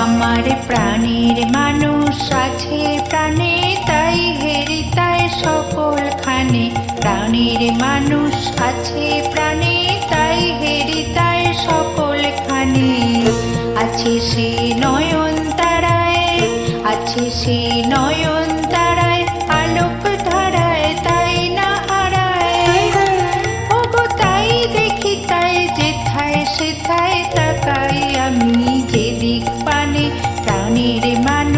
আমার প্রাণীর মানুষ আছে প্রাণী গ্রামের মানুষ আছে প্রাণে, তাই হেরি তাই সকল খানে আছে সে নয়ন তারায়, আছে সে নয়ন তারায় তাই না হারায়। তাই দেখি তাই যেথায় সেথায় তাকাই আমি পানে মানুষ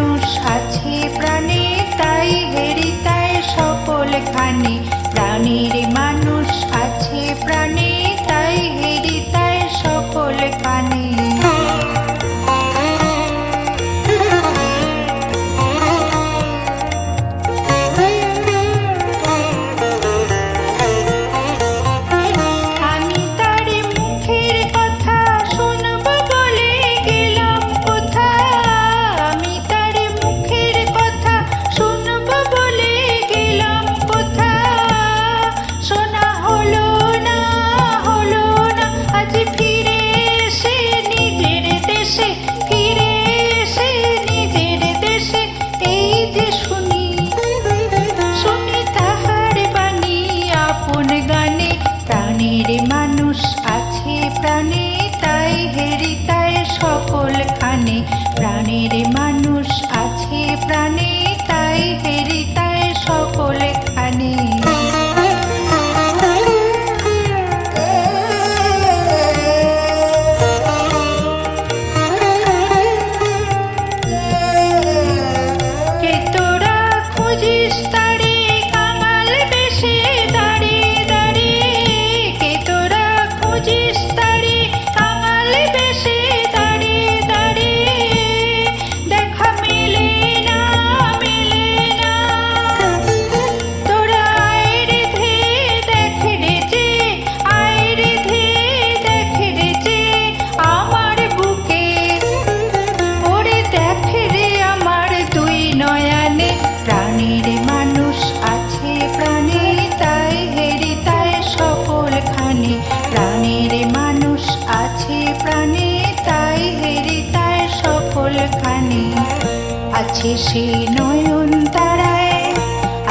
আছে সে নয়ন তারায়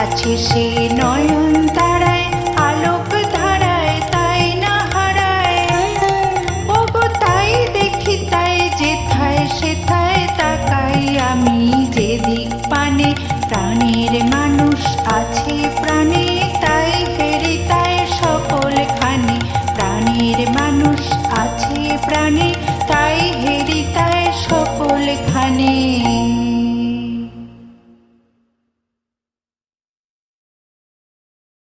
আছে সে নয়ন তারায়, আলোক ধারায় তাই না হারায়। ওগো তাই দেখি তাই যেথায় সেথায় তাকাই আমি যে দিক পানে, প্রাণীর মানুষ আছে প্রাণী, তাই ফেরি তাই সকল প্রাণের মানুষ আছে প্রাণে, তাই হেরি তাই সকল খানে